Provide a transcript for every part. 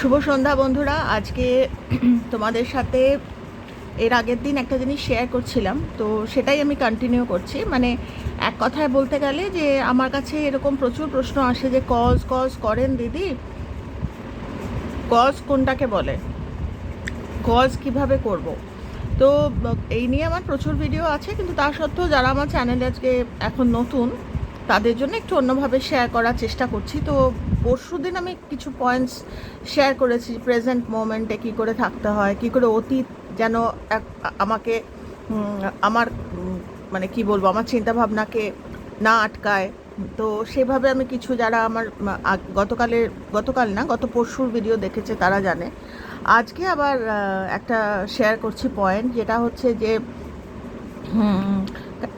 শুভ সন্ধ্যা বন্ধুরা। আজকে তোমাদের সাথে এর আগের দিন একটা জিনিস শেয়ার করছিলাম। তো সেটাই আমি কন্টিনিউ করছি। মানে এক কথায় বলতে গেলে যে আমার কাছে এরকম প্রচুর প্রশ্ন আসে যে, কজ কজ করেন দিদি? কজ কোনটাকে বলে? কজ কীভাবে করব? তো এই নিয়ে আমার প্রচুর ভিডিও আছে। কিন্তু তা সত্ত্বেও যারা আমার চ্যানেলে আজকে এখন নতুন, তাদের জন্য একটু অন্যভাবে শেয়ার করার চেষ্টা করছি। তো পরশু দিন আমি কিছু পয়েন্টস শেয়ার করেছি প্রেজেন্ট মোমেন্টে কী করে থাকতে হয়, কী করে অতীত যেন এক- আমাকে আমার মানে কি বলব, আমার চিন্তাভাবনাকে না আটকায়। তো সেভাবে আমি কিছু যারা আমার গতকালের, গতকাল না, গত পরশুর ভিডিও দেখেছে, তারা জানে। আজকে আবার একটা শেয়ার করছি পয়েন্ট যেটা হচ্ছে যে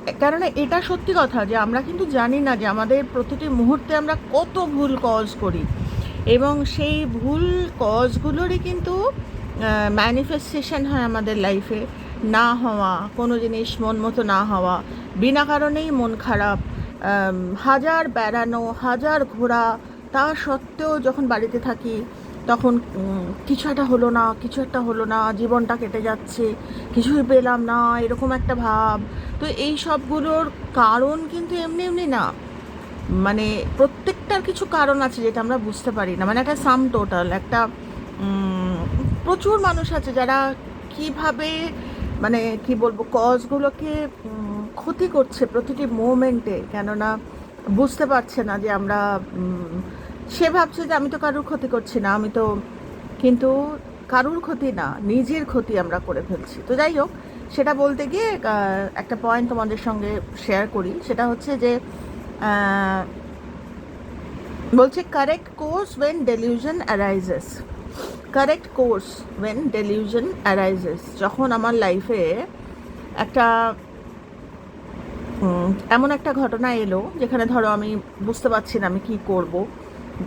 হুম, কা- কারণ এটা সত্যি কথা যে আমরা কিন্তু জানি না যে আমাদের প্রতিটি মুহূর্তে আমরা কত ভুল কজ করি। এবং সেই ভুল কজগুলোরই কিন্তু ম্যানিফেস্টেশন হয় আমাদের লাইফে না হওয়া কোনো জিনিস মন মতো না হওয়া বিনা কারণেই মন খারাপ হাজার বেড়ানো হাজার ঘোরা তা সত্ত্বেও যখন বাড়িতে থাকি তখন কিছু একটা হলো না, কিছু একটা হলো না, জীবনটা কেটে যাচ্ছে, কিছুই পেলাম না, এরকম একটা ভাব। তো এই সবগুলোর কারণ কিন্তু এমনি এমনি না। মানে প্রত্যেকটার কিছু কারণ আছে যেটা আমরা বুঝতে পারি না। মানে একটা সাম টোটাল একটা প্রচুর মানুষ আছে যারা কীভাবে মানে কি বলব কজগুলোকে ক্ষতি করছে প্রতিটি মোমেন্টে কেননা বুঝতে পারছে না যে আমরা সে ভাবছে যে আমি তো কারুর ক্ষতি করছি না, আমি তো কিন্তু কারুর ক্ষতি না, নিজের ক্ষতি আমরা করে ফেলছি। তো যাই হোক, সেটা বলতে গিয়ে একটা পয়েন্ট তোমাদের সঙ্গে শেয়ার করি। সেটা হচ্ছে যে বলছে correct course when delusion arises correct course when delusion arises যখন আমার লাইফে একটা এমন একটা ঘটনা এলো, যেখানে ধরো আমি বুঝতে পারছি না আমি কি করব।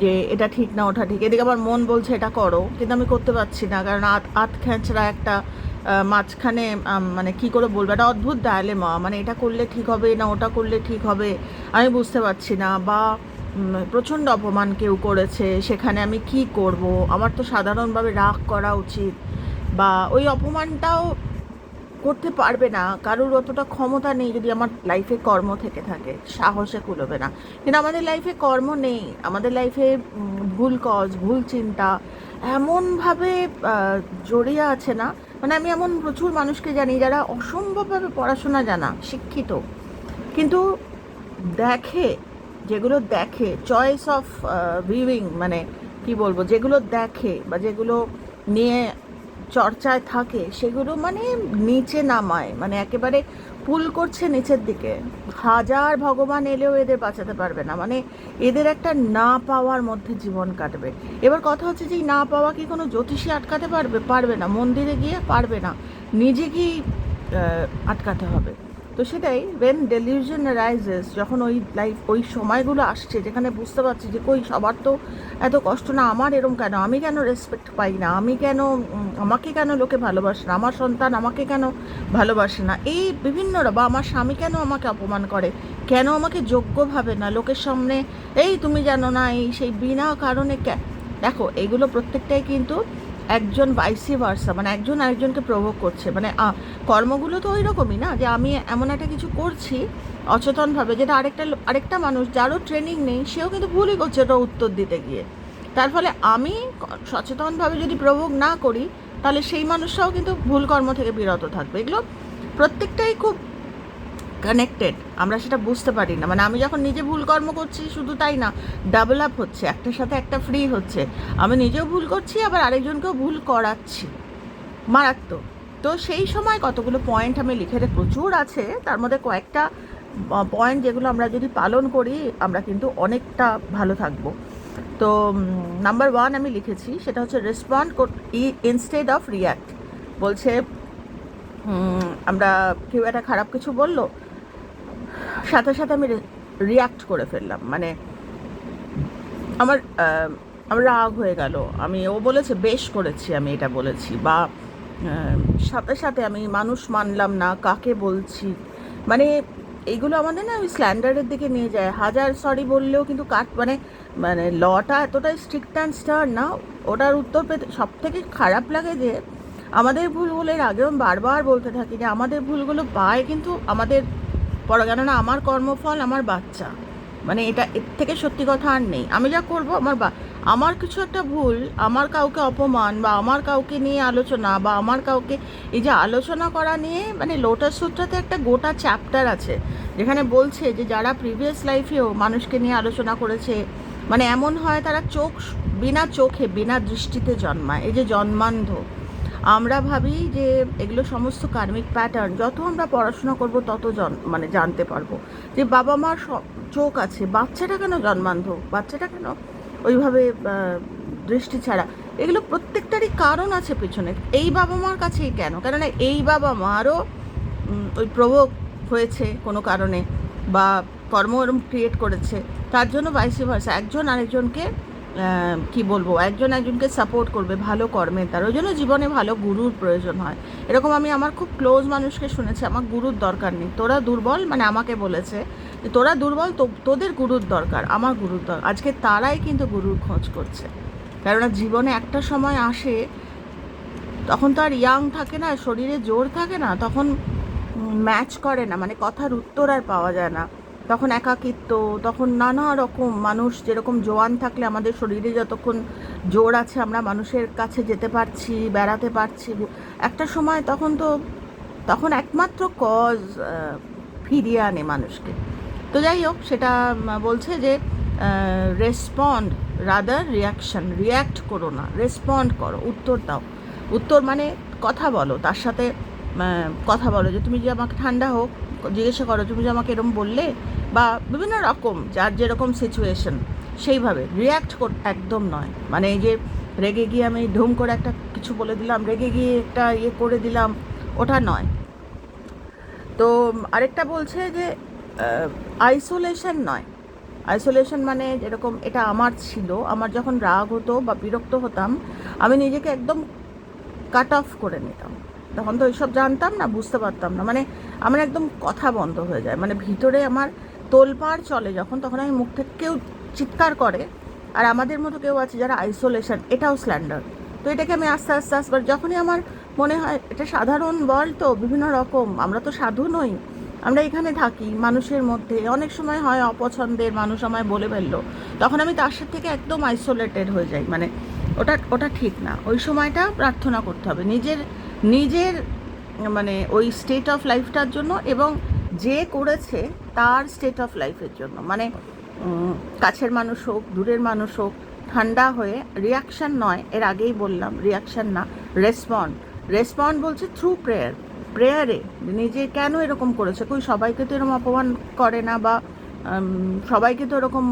যে এটা ঠিক না, ওটা ঠিক। এদিকে আমার মন বলছে এটা করো, কিন্তু আমি করতে পারছি না, কারণ আত আত খ্যাঁচড়া একটা মাঝখানে মানে কি করে বলব, একটা অদ্ভুত ডায়ালেমা মানে এটা করলে ঠিক হবে না, ওটা করলে ঠিক হবে, আমি বুঝতে পারছি না। বা প্রচণ্ড অপমান কেউ করেছে, সেখানে আমি কি করব? আমার তো সাধারণভাবে রাগ করা উচিত। বা ওই অপমানটাও করতে পারবে না, কারোর অতটা ক্ষমতা নেই যদি আমার লাইফে কর্ম থেকে থাকে, সাহসে কুলোবে না। কিন্তু আমাদের লাইফে কর্ম নেই, আমাদের লাইফে ভুল কজ ভুল চিন্তা, এমনভাবে জড়িয়ে আছে না। মানে আমি এমন প্রচুর মানুষকে জানি যারা অসম্ভবভাবে পড়াশোনা জানা, শিক্ষিত। কিন্তু দেখে, যেগুলো দেখে চয়েস অফ ভিউইং মানে কি বলব, যেগুলো দেখে বা যেগুলো নিয়ে চর্চায় থাকে, সেগুলো মানে নিচে নামায় মানে একেবারে পুল করছে নিচের দিকে। হাজার ভগবান এলেও এদের বাঁচাতে পারবে না মানে এদের একটা না পাওয়ার মধ্যে জীবন কাটবে। এবার কথা হচ্ছে যে না পাওয়া কি কোনো জ্যোতিষী আটকাতে পারবে পারবে না? মন্দিরে গিয়ে পারবে না। নিজে কি আটকাতে হবে। তো সেটাই ওয়েন ডেলিউশন রাইজেস যখন ওই লাইফ ওই সময়গুলো আসছে, যেখানে বুঝতে পারছি যে কই সবার তো এত কষ্ট, না আমার এরম কেন? আমি কেন রেসপেক্ট পাই না? আমি কেন আমাকে কেন লোকে ভালোবাসে না? আমার সন্তান আমাকে কেন ভালোবাসে না? এই বিভিন্ন বা আমার স্বামী কেন আমাকে অপমান করে? কেন আমাকে যোগ্য ভাবে না? লোকের সামনে, এই তুমি জানো না, এই সেই বিনা কারণে দেখো, এগুলো প্রত্যেকটাই কিন্তু একজন ভাইসি ভার্সা মানে একজন আরেকজনকে প্রভোগ করছে। মানে কর্মগুলো তো ওই রকমই না, যে আমি এমন একটা কিছু করছি অচেতনভাবে, যেটা আরেকটা আরেকটা মানুষ যারও ট্রেনিং নেই, সেও কিন্তু ভুলই করছে ওটা উত্তর দিতে গিয়ে। তার ফলে আমি সচেতনভাবে যদি প্রভোগ না করি, তাহলে সেই মানুষটাও কিন্তু ভুল কর্ম থেকে বিরত থাকবে। এগুলো প্রত্যেকটাই খুব কানেক্টেড আমরা সেটা বুঝতে পারি না। মানে আমি যখন নিজে ভুল কর্ম করছি, শুধু তাই না ডাবল আপ হচ্ছে, একটার সাথে একটা ফ্রি হচ্ছে। আমি নিজেও ভুল করছি, আবার আরেকজনকেও ভুল করাচ্ছি। মারাত্মক। তো সেই সময় কতগুলো পয়েন্ট আমি লিখে প্রচুর আছে, তার মধ্যে কয়েকটা পয়েন্ট যেগুলো আমরা যদি পালন করি, আমরা কিন্তু অনেকটা ভালো থাকব। তো নাম্বার ওয়ান আমি লিখেছি, সেটা হচ্ছে রেসপন্ড ইনস্টেড অফ রিয়াক্ট বলছে আমরা কেউ একটা খারাপ কিছু বলল সাথে সাথে আমি রিয়াক্ট করে ফেললাম। মানে আমার আমার রাগ হয়ে গেল। আমি, ও বলেছে, বেশ করেছি আমি এটা বলেছি। বা সাথে সাথে আমি মানুষ মানলাম না, কাকে বলছি? মানে এইগুলো আমাদের না ওই স্ল্যান্ডার্ডের দিকে নিয়ে যায়। হাজার সরি বললেও কিন্তু কাট মানে মানে লটা এতটাই স্ট্রিক্ট অ্যান্ড স্টার না, ওটার উত্তর পেতে সব থেকে খারাপ লাগে যে, আমাদের ভুলগুলোর আগেও বারবার বলতে থাকি যে, আমাদের ভুলগুলো পায় কিন্তু আমাদের পরে কেননা আমার কর্মফল আমার বাচ্চা। মানে এটা এর থেকে সত্যি কথা আর নেই। আমি যা করব, আমার বা, আমার কিছু একটা ভুল, আমার কাউকে অপমান বা আমার কাউকে নিয়ে আলোচনা বা আমার কাউকে, এই যে আলোচনা করা নিয়ে মানে লোটাস সূত্রাতে একটা গোটা চ্যাপ্টার আছে, যেখানে বলছে যে যারা প্রিভিয়াস লাইফেও মানুষকে নিয়ে আলোচনা করেছে মানে এমন হয় তারা চোখ, বিনা চোখে, বিনা দৃষ্টিতে জন্মায়। এই যে জন্মান্ধ আমরা ভাবি যে এগুলো সমস্ত কার্মিক প্যাটার্ন যত আমরা পড়াশোনা করব তত মানে জানতে পারব। যে বাবা মার চোখ আছে, বাচ্চাটা কেন জন্মান্ধ? বাচ্চাটা কেন ওইভাবে দৃষ্টি ছাড়া? এগুলো প্রত্যেকটারই কারণ আছে পেছনে। এই বাবা মার কাছেই কেন? কেননা এই বাবা মারও ওই প্রভোগ হয়েছে কোনো কারণে, বা কর্ম ক্রিয়েট করেছে। তার জন্য ভার্সা একজন আরেকজনকে কি বলব, একজন একজনকে সাপোর্ট করবে, ভালো কর্মে তার। ওই জন্য জীবনে ভালো গুরুর প্রয়োজন হয়। এরকম আমি আমার খুব ক্লোজ মানুষকে শুনেছি, আমার গুরুর দরকার নেই। তোরা দুর্বল মানে আমাকে বলেছে যে, তোরা দুর্বল, তো, তোদের গুরুর দরকার, আমার গুরুর দরকার আজকে তারাই কিন্তু গুরুর খোঁজ করছে। কেননা জীবনে একটা সময় আসে, তখন তো আর ইয়াং থাকে না, শরীরে জোর থাকে না, তখন ম্যাচ করে না মানে কথার উত্তর আর পাওয়া যায় না। তখন একাকিত্ব, তখন নানা রকম মানুষ যেরকম জোয়ান থাকলে আমাদের শরীরে যতক্ষণ জোর আছে আমরা মানুষের কাছে যেতে পারছি, বেড়াতে পারছি। একটা সময় তখন তো, তখন একমাত্র কজ ফিরিয়ে আনে মানুষকে। তো যাই হোক, সেটা বলছে যে রেসপন্ড রাদার রিয়াকশন রিয়্যাক্ট করো না রেসপন্ড করো, উত্তর দাও। উত্তর মানে কথা বলো, তার সাথে কথা বলো যে, তুমি যে আমাকে ঠান্ডা হোক, জিজ্ঞাসা করো, তুমি যে আমাকে এরকম বললে বা বিভিন্ন রকম, যার যেরকম সিচুয়েশন সেইভাবে রিয়্যাক্ট কর, একদম নয়। মানে এই যে রেগে গিয়ে আমি ঢুম করে একটা কিছু বলে দিলাম রেগে গিয়ে একটা ইয়ে করে দিলাম, ওটা নয়। তো আরেকটা বলছে যে আইসোলেশন নয়। আইসোলেশন মানে যেরকম এটা আমার ছিল, আমার যখন রাগ হতো বা বিরক্ত হতাম, আমি নিজেকে একদম কাট অফ করে নিতাম। তখন তো এইসব জানতাম না, বুঝতে পারতাম না। মানে আমার একদম কথা বন্ধ হয়ে যায়। মানে ভিতরে আমার তোলপাড় চলে যখন, তখন আমি মুখ থেকে কেউ চিৎকার করে। আর আমাদের মতো কেউ আছে যারা আইসোলেশন এটাও স্ল্যান্ডার তো এটাকে আমি আস্তে আস্তে আস্তে যখনই আমার মনে হয়, এটা সাধারণ বল তো, বিভিন্ন রকম, আমরা তো সাধু নই। আমরা এখানে থাকি, মানুষের মধ্যে। অনেক সময় হয় অপছন্দের, মানুষ আমায় বলে ফেলল। তখন আমি তার সাথে থেকে একদম আইসোলেটেড হয়ে যাই। মানে ওটা ওটা ঠিক না। ওই সময়টা প্রার্থনা করতে হবে। নিজের নিজের মানে ওই স্টেট অফ লাইফটার জন্য এবং যে করেছে তার স্টেট অফ লাইফের জন্য। মানে কাছের মানুষ হোক, দূরের মানুষ হোক, ঠান্ডা হয়ে রিয়াকশান নয়, এর আগেই বললাম রিয়াকশান না রেসপন্ড রেসপন্ড বলছে থ্রু প্রেয়ার প্রেয়ারে নিজে কেন এরকম করেছে? কই, সবাইকে তো এরকম অপমান করে না বা সবাইকে তো এরকম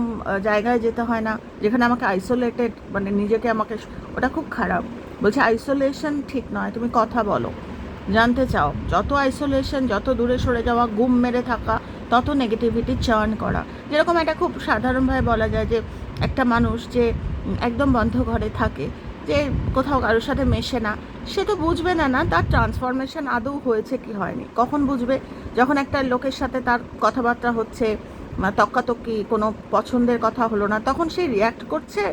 জায়গায় যেতে হয় না, যেখানে আমাকে আইসোলেটেড মানে নিজেকে আমাকে ওটা খুব খারাপ। বলছে আইসোলেশন ঠিক নয়, তুমি কথা বলো। জানতে চাও, যত আইসোলেশন যত দূরে সরে যাওয়া, গুম মেরে থাকা, তত নেগেটিভিটি চার্ন করা। যেরকম একটা খুব সাধারণভাবে বলা যায় যে, একটা মানুষ যে একদম বন্ধ ঘরে থাকে, যে কোথাও কারোর সাথে মেশে না, সে তো বুঝবে না না তার ট্রান্সফরমেশন আদৌ হয়েছে কি হয়নি। কখন বুঝবে? যখন একটা লোকের সাথে তার কথাবার্তা হচ্ছে তক্কাতক্কি, কোনো পছন্দের কথা হলো না, তখন সে রিয়্যাক্ট করছে,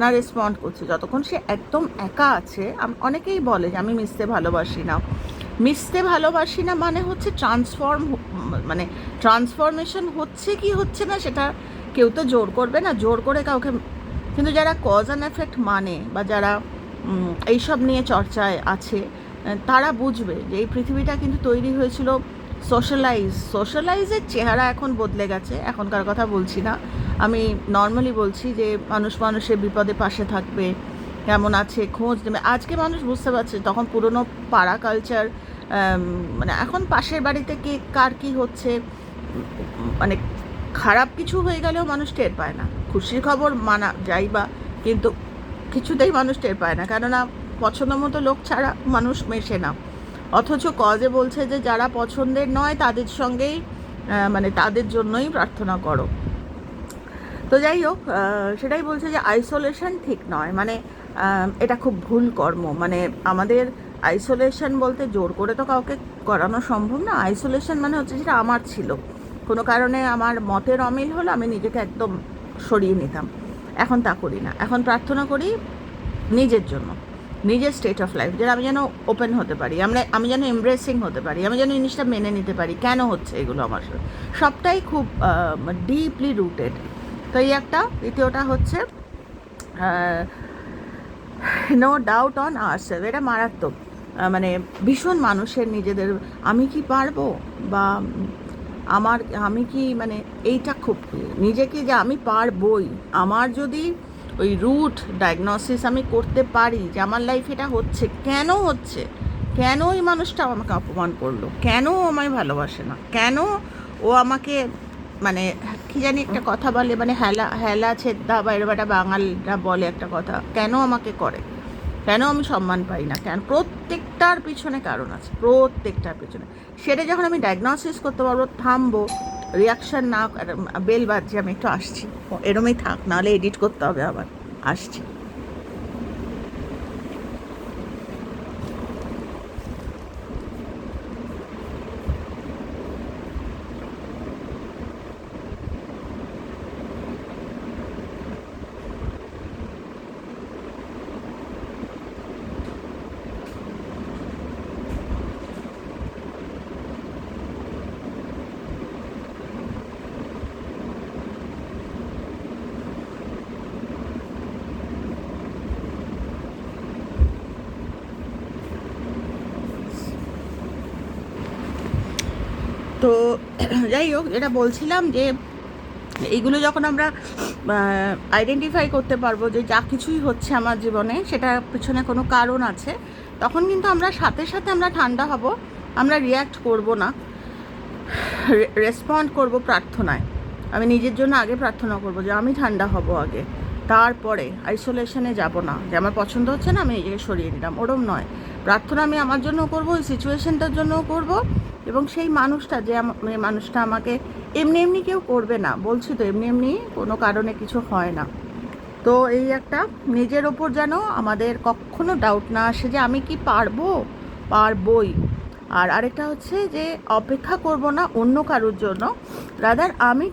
না রেসপন্ড করছে? যতক্ষণ সে একদম একা আছে অনেকেই বলে যে, আমি মিশতে ভালোবাসি না। মিশতে ভালোবাসি না মানে হচ্ছে ট্রান্সফর্ম মানে ট্রান্সফরমেশন হচ্ছে কি হচ্ছে না সেটা কেউ তো জোর করবে না, জোর করে কাউকে কিন্তু যারা কজ অ্যান্ড এফেক্ট মানে বা যারা এইসব নিয়ে চর্চায় আছে তারা বুঝবে যে এই পৃথিবীটা কিন্তু তৈরি হয়েছিল সোশ্যালাইজ সোশ্যালাইজের চেহারা এখন বদলে গেছে, এখনকার কথা বলছি না। আমি নর্মালি বলছি যে মানুষ মানুষের বিপদে পাশে থাকবে, কেমন আছে, খোঁজ নেবে। আজকে মানুষ বুঝতে পারছে, তখন পুরনো পাড়া কালচার মানে এখন পাশের বাড়িতে কে, কার কি হচ্ছে মানে খারাপ কিছু হয়ে গেলেও মানুষ টের পায় না। খুশির খবর মানা, যাই বা, কিন্তু কিছুতেই মানুষ টের পায় না। কেননা পছন্দ মতো লোক ছাড়া মানুষ মেশে না। অথচ কজে বলছে যে, যারা পছন্দের নয়, তাদের সঙ্গেই মানে তাদের জন্যই প্রার্থনা করো। তো যাই হোক সেটাই বলছে যে আইসোলেশন ঠিক নয়। মানে এটা খুব ভুল কর্ম। মানে আমাদের আইসোলেশন বলতে জোর করে তো কাউকে করানো সম্ভব না। আইসোলেশন মানে হচ্ছে যেটা আমার ছিল। কোনো কারণে আমার মতের অমিল হলো, আমি নিজেকে একদম সরিয়ে নিতাম। এখন তা করি না। এখন প্রার্থনা করি নিজের জন্য। নিজের স্টেট অফ লাইফ যেটা আমি যেন ওপেন হতে পারি। আমরা, আমি যেন এমব্রেসিং হতে পারি। আমি যেন জিনিসটা মেনে নিতে পারি। কেন হচ্ছে এগুলো আমার সাথে? সবটাই খুব ডিপলি রুটেড তো এই একটা। দ্বিতীয়টা হচ্ছে নো ডাউট অন আর সেভ এটা মারাত্মক। মানে ভীষণ মানুষের নিজেদের, আমি কি পারব? বা আমার, আমি কি মানে এইটা খুব নিজেকে যে আমি পারবই, আমার যদি ওই রুট ডায়াগনোসিস আমি করতে পারি, যে আমার লাইফ এটা হচ্ছে, কেন হচ্ছে? কেন ওই মানুষটা আমাকে অপমান করল? কেন আমায় ভালোবাসে না? কেন ও আমাকে মানে কি জানি একটা কথা বলে মানে হেলা হেলা ছেদ্দা বা একটা বাঙালরা বলে একটা কথা, কেন আমাকে করে? কেন আমি সম্মান পাই না? কেন প্রত্যেকটার পিছনে কারণ আছে, প্রত্যেকটার পিছনে। সেটা যখন আমি ডায়াগনোসিস করতে পারব, থামবো রিয়াকশান না বেল বাজছে, আমি একটু আসছি। এরমই থাক, নাহলে এডিট করতে হবে আবার। আসছি তো যাই হোক, যেটা বলছিলাম যে এইগুলো যখন আমরা আইডেন্টিফাই করতে পারব যে যা কিছুই হচ্ছে আমার জীবনে সেটা পিছনে কোনো কারণ আছে, তখন কিন্তু আমরা সাথে সাথে আমরা ঠান্ডা হব, আমরা রিয়্যাক্ট করব না রেসপন্ড করব প্রার্থনায়। আমি নিজের জন্য আগে প্রার্থনা করব যে আমি ঠান্ডা হব আগে, তারপরে আইসোলেশনে যাব না। যে আমার পছন্দ হচ্ছে না, আমি নিজেকে সরিয়ে নিলাম, ওরম নয়। প্রার্থনা আমি আমার জন্য করব ওই সিচুয়েশনটার জন্যও করব। এবং সেই মানুষটা যে মানে মানুষটা আমাকে এমনি এমনি কেউ করবে না, বলছি তো এমনি এমনি কোনো কারণে কিছু হয় না। তো এই একটা নিজের ওপর যেন আমাদের কখনো ডাউট না আসে যে আমি কি পারব? পারবই। আর আরেকটা হচ্ছে যে অপেক্ষা করব না অন্য কারোর জন্য রাদার আমি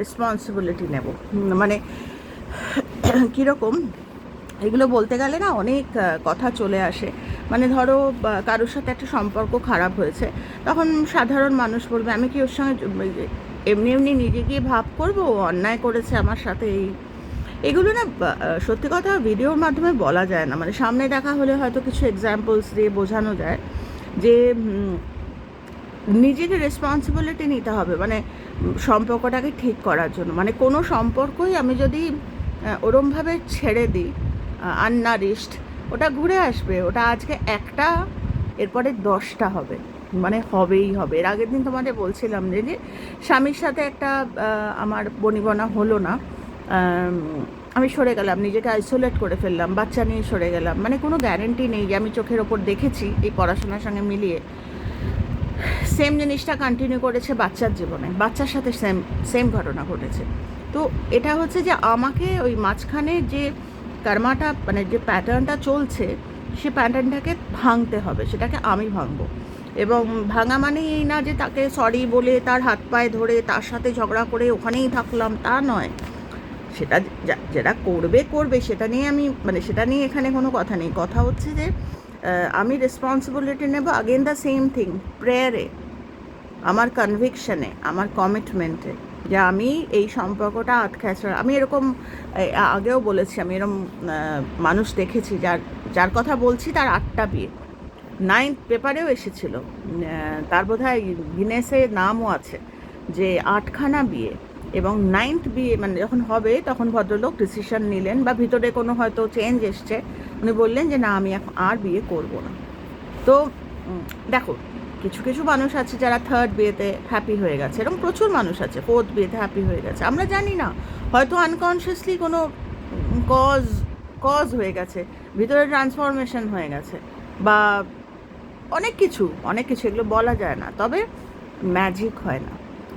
রেসপন্সিবিলিটি নেব। মানে কীরকম? এগুলো বলতে গেলে না অনেক কথা চলে আসে। মানে ধরো কারোর সাথে একটা সম্পর্ক খারাপ হয়েছে, তখন সাধারণ মানুষ বলবে, আমি কি ওর সঙ্গে এমনি এমনি নিজে গিয়ে ভাব করব? অন্যায় করেছে আমার সাথে এই এগুলো না সত্যি কথা ভিডিওর মাধ্যমে বলা যায় না। মানে সামনে দেখা হলে হয়তো কিছু এক্সাম্পলস দিয়ে বোঝানো যায় যে নিজেকে রেসপন্সিবিলিটি নিতে হবে মানে সম্পর্কটাকে ঠিক করার জন্য। মানে কোনো সম্পর্কই আমি যদি ওরমভাবে ছেড়ে দিই আননারিস্ট ওটা ঘুরে আসবে, ওটা আজকে একটা, এরপরে দশটা হবে মানে হবেই হবে। এর আগের দিন তোমাদের বলছিলাম যে যে স্বামীর সাথে একটা আমার বনিবনা হলো না, আমি সরে গেলাম, নিজেকে আইসোলেট করে ফেললাম, বাচ্চা নিয়ে সরে গেলাম মানে কোনো গ্যারেন্টি নেই যে আমি চোখের ওপর দেখেছি এই পড়াশোনার সঙ্গে মিলিয়ে। সেম জিনিসটা কন্টিনিউ করেছে বাচ্চার জীবনে, বাচ্চার সাথে সেম সেম ঘটনা ঘটেছে। তো এটা হচ্ছে যে আমাকে ওই মাঝখানে যে কর্মাটা মানে যে প্যাটার্নটা চলছে, সে প্যাটার্নটাকে ভাঙতে হবে, সেটাকে আমি ভাঙবো। এবং ভাঙা মানে এই না যে তাকে সরি বলে, তার হাত পায়ে ধরে, তার সাথে ঝগড়া করে ওখানেই থাকলাম, তা নয়। সেটা যেটা করবে করবে, সেটা নিয়ে আমি মানে সেটা নিয়ে এখানে কোনো কথা নেই। কথা হচ্ছে যে আমি রেসপন্সিবিলিটি নেব আগেন দ্য সেম থিং প্রেয়ারে আমার কনভিকশনে আমার কমিটমেন্টে যে আমি এই সম্পর্কটা আটকাছড়া আমি এরকম আগেও বলেছি, আমি এরকম মানুষ দেখেছি যার যার কথা বলছি তার আটটা বিয়ে। নাইন্থ পেপারেও এসেছিল। তার বোধ হয় গিনেসে নামও আছে যে আটখানা বিয়ে এবং নাইন্থ বিয়ে মানে যখন হবে তখন ভদ্রলোক ডিসিশন নিলেন বা ভিতরে কোনো হয়তো চেঞ্জ এসছে। উনি বললেন যে না, আমি আর বিয়ে করব না। তো দেখো কিছু কিছু মানুষ আছে যারা থার্ড বিয়েতে হ্যাপি হয়ে গেছে, এরকম প্রচুর মানুষ আছে ফোর্থ বিয়েতে হ্যাপি হয়ে গেছে। আমরা জানি না, হয়তো আনকনসিয়াসলি কোনো কজ কজ হয়ে গেছে, ভিতরে ট্রান্সফরমেশন হয়ে গেছে, বা অনেক কিছু অনেক কিছু, এগুলো বলা যায় না। তবে ম্যাজিক হয় না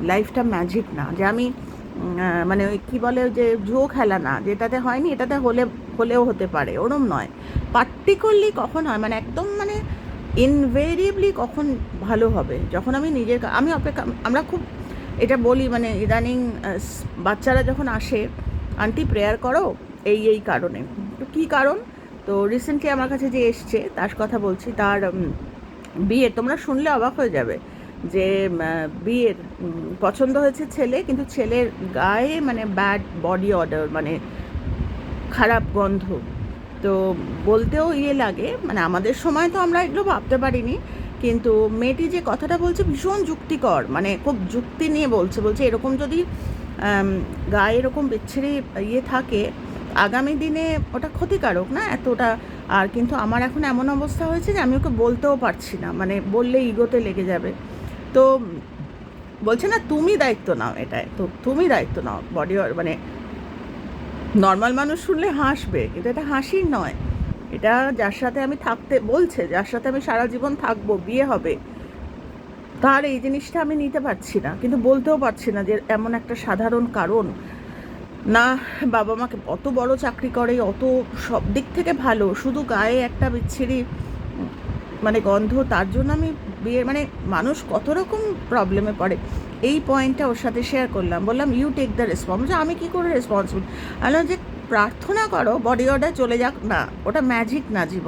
লাইফটা ম্যাজিক না। যে আমি মানে ওই কী বলে যে জো খেলা না, যেটাতে হয়নি, এটাতে হলে, হলেও হতে পারে, ওরম নয়। পার্টিকুলারলি কখন হয় মানে একদম মানে ইনভেরিয়েবলি কখন ভালো হবে? যখন আমি নিজের আমি অপেক্ষা, আমরা খুব, এটা বলি মানে ইদানিং বাচ্চারা যখন আসে, আন্টি প্রেয়ার করো? এই এই কারণে। তো কী কারণ? তো রিসেন্টলি আমার কাছে যে এসছে, তার কথা বলছি, তার বিয়ে তোমরা শুনলে অবাক হয়ে যাবে যে বিয়ের পছন্দ হয়েছে ছেলে, কিন্তু ছেলের গায়ে মানে ব্যাড বডি অর্ডার মানে খারাপ গন্ধ। তো বলতেও ইয়ে লাগে। মানে আমাদের সময় তো আমরা এগুলো ভাবতে পারিনি। কিন্তু মেয়েটি যে কথাটা বলছে ভীষণ যুক্তিকর। মানে খুব যুক্তি নিয়ে বলছে। বলছে এরকম যদি গায়ে এরকম বিচ্ছিরি ইয়ে থাকে, আগামী দিনে ওটা ক্ষতিকারক না এতটা? আর কিন্তু আমার এখন এমন অবস্থা হয়েছে যে আমি ওকে বলতেও পারছি না। মানে বললে ইগোতে লেগে যাবে। তো বলছে না, তুমি দায়িত্ব নাও এটায়। তো তুমি দায়িত্ব নাও। বডি মানে নর্মাল মানুষ শুনলে হাসবে, কিন্তু এটা হাসির নয়। এটা যার সাথে আমি থাকতে, বলছে, যার সাথে আমি সারা জীবন থাকব, বিয়ে হবে, তার এই জিনিসটা আমি নিতে পারছি না। কিন্তু বলতেও পারছি না যে এমন একটা সাধারণ কারণ। না, বাবা মাকে অত বড় চাকরি করে, অত সব দিক থেকে ভালো, শুধু গায়ে একটা বিচ্ছিরি মানে গন্ধ, তার জন্য আমি বিয়ে মানে মানুষ কত রকম প্রবলেমে পড়ে। এই পয়েন্টটা ওর সাথে শেয়ার করলাম। বললাম ইউ টেক দ্য রেসপন্স আমি কী করে রেসপন্সিবল আমি যে, প্রার্থনা করো বডি অর্ডার চলে যাক। না, ওটা ম্যাজিক না জীবন।